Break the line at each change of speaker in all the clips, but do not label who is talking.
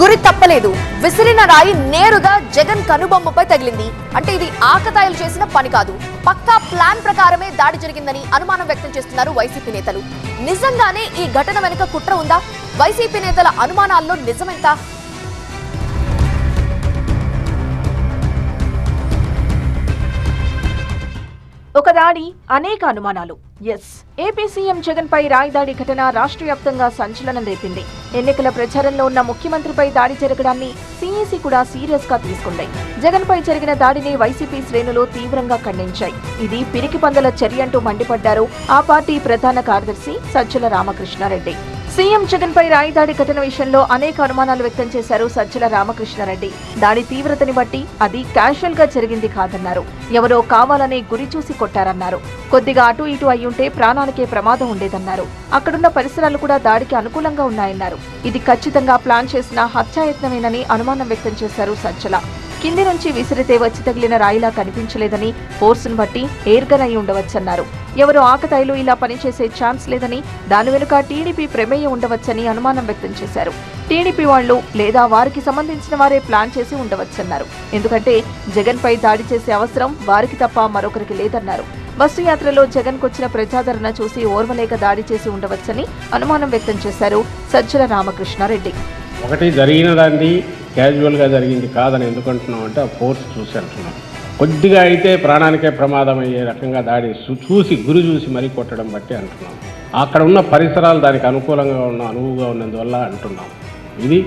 గురి తప్పలేదు. విసిరిన రాయి నేరుగా జగన్ కనుబొమ్మపై తగిలింది. అంటే ఇది ఆకతాయిలు చేసిన పని కాదు. పక్కా ప్లాన్ ప్రకారమే దాడి జరిగిందని అనుమానం వ్యక్తం చేస్తున్నారు వైసీపీ నేతలు. నిజంగానే ఈ ఘటన వెనుక కుట్ర ఉందా? వైసీపీ నేతల అనుమానాల్లో నిజమెంత?
ఒక దాడి అనేక అనుమానాలు. ఎస్ ఏపీ సీఎం జగన్ పై రాయిదాడి ఘటన రాష్ట్ర వ్యాప్తంగా సంచలనం రేపింది. ఎన్నికల ప్రచారంలో ఉన్న ముఖ్యమంత్రిపై దాడి జరగడాన్ని సీఈసీ కూడా సీరియస్గా తీసుకుంది. జగన్ పై జరిగిన దాడిని వైసీపీ శ్రేణులు తీవ్రంగా ఖండించాయి. ఇది పిరికి పందల చర్య అంటూ మండిపడ్డారు ఆ పార్టీ ప్రధాన కార్యదర్శి సజ్జల రామకృష్ణారెడ్డి. సీఎం జగన్ పై రాయి దాడి ఘటన విషయంలో అనేక అనుమానాలు వ్యక్తం చేశారు సజ్జల రామకృష్ణారెడ్డి. దాడి తీవ్రతని బట్టి అది క్యాషువల్గా జరిగింది కాదన్నారు. ఎవరో కావాలనే గురి చూసి కొట్టారన్నారు. కొద్దిగా అటు ఇటు అయ్యుంటే ప్రాణానికే ప్రమాదం ఉండేదన్నారు. అక్కడున్న పరిసరాలు కూడా దాడికి అనుకూలంగా ఉన్నాయన్నారు. ఇది ఖచ్చితంగా ప్లాన్ చేసిన హత్యాయత్నమేనని అనుమానం వ్యక్తం చేశారు సజ్జల. కింది నుంచి విసిరితే వచ్చి తగిలిన రాయిలా కనిపించలేదని ఫోర్సును బట్టి ఎయిర్గన్ అయి ఉండవచ్చన్నారు. ఎవరు ఆకతాయిలు ఇలా పనిచేసే ఛాన్స్ లేదని దాని వెనుక టీడీపీ ప్రమేయం ఉండవచ్చని అనుమానం వ్యక్తం చేశారు. టీడీపీ వాళ్ళు లేదా వారికి సంబంధించిన వారే ప్లాన్ చేసి ఉండవచ్చన్నారు. ఎందుకంటే జగన్ పై దాడి చేసే అవసరం వారికి తప్ప మరొకరికి లేదన్నారు. బస్సు యాత్రలో జగన్ కొచ్చిన ప్రజాదరణ చూసి ఓర్వలేక దాడి చేసి ఉండవచ్చని అనుమానం వ్యక్తం చేశారు సజ్జల రామకృష్ణారెడ్డి.
ఒకటి జరిగిన దాన్ని క్యాజువల్గా జరిగింది కాదని ఎందుకంటున్నాం అంటే ఆ ఫోర్స్ చూసి అంటున్నాం కొద్దిగా అయితే ప్రాణానికే ప్రమాదం అయ్యే రకంగా దాడి చూసి గురి చూసి మరీ కొట్టడం బట్టి అంటున్నాం. అక్కడ ఉన్న పరిసరాలు దానికి అనుకూలంగా ఉన్న అనువుగా ఉన్నందువల్ల అంటున్నాం. ఇది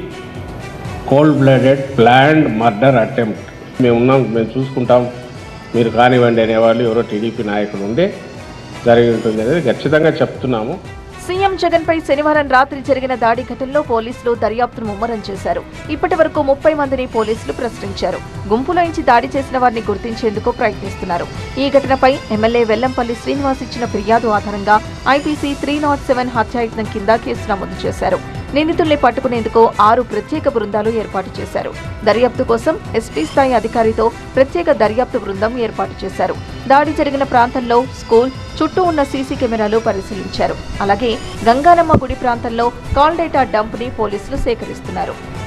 cold blooded planned murder attempt మేము ఉన్నాం మేము చూసుకుంటాం. మీరు కానివ్వండి అనేవాళ్ళు ఎవరో టీడీపీ నాయకులు ఉండే జరిగి ఉంటుంది అనేది ఖచ్చితంగా చెప్తున్నాము.
సీఎం జగన్ పై శనివారం రాత్రి జరిగిన దాడి ఘటనలో పోలీసులు దర్యాప్తును ముమ్మరం చేశారు. ఇప్పటి వరకు ముప్పై మందిని పోలీసులు ప్రశ్నించారు. గుంపులోంచి దాడి చేసిన వారిని గుర్తించేందుకు ప్రయత్నిస్తున్నారు. ఈ ఘటనపై ఎమ్మెల్యే వెల్లంపల్లి శ్రీనివాస్ ఇచ్చిన ఫిర్యాదు ఆధారంగా ఐపీసీ త్రీ నాట్ సెవెన్ హత్యాయత్నం కింద కేసు నమోదు చేశారు. నిందితుల్ని పట్టుకునేందుకు ఆరు ప్రత్యేక బృందాలు ఏర్పాటు చేశారు. దర్యాప్తు కోసం ఎస్పీ స్థాయి అధికారితో ప్రత్యేక దర్యాప్తు బృందం ఏర్పాటు చేశారు. దాడి జరిగిన ప్రాంతంలో స్కూల్ చుట్టూ ఉన్న సీసీ కెమెరాలు పరిశీలించారు. అలాగే గంగానమ్మ గుడి ప్రాంతంలో కాల్ డేటా డంప్ని పోలీసులు సేకరిస్తున్నారు.